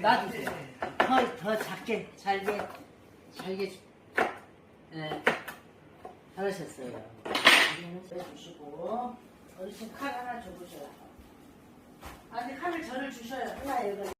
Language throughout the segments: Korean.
놔두세요. 더, 더 작게, 잘게, 잘게, 네. 잘하셨어요. 이거는 해주시고, 어르신 칼 하나 줘보셔요. 아니, 칼을 저를 주셔요. 하나, 이거.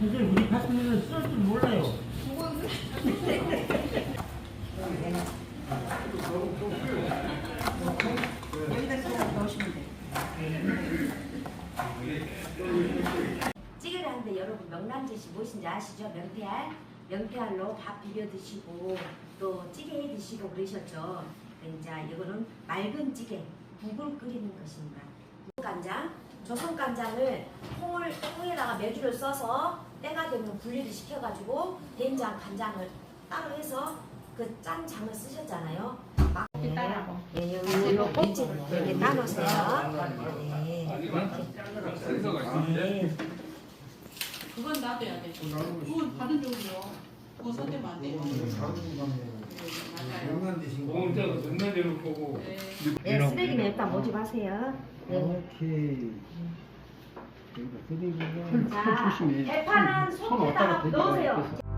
선생님, 우리 파트너는 쓸 줄 몰라요. 찌개를 하는데 여러분 명란젓이 무엇인지 아시죠? 명태알 명태알로 밥 비벼 드시고 또 찌개 해 드시고 그러셨죠. 이제 이거는 맑은 찌개 국을 끓이는 것입니다. 간장 조선 간장을 콩을 콩에다가 메주를 써서 때가 되면 분리를 시켜가지고 된장 간장을 따로 해서 그 짠 장을 쓰셨잖아요. 막 따라고. 네, 여기 껍질 이렇게 따놓으세요. 네. 네. 그건 놔둬야 돼. 그건 받은 종이요. 그거 손대면 안 돼요. 맞아요. 오늘 저 명란대로 보고 네. 네, 쓰레기는 일단 모집하세요. 네. 오케이. 여기다 쓰레기가 자, 대파는 손 손에다가 넣으세요.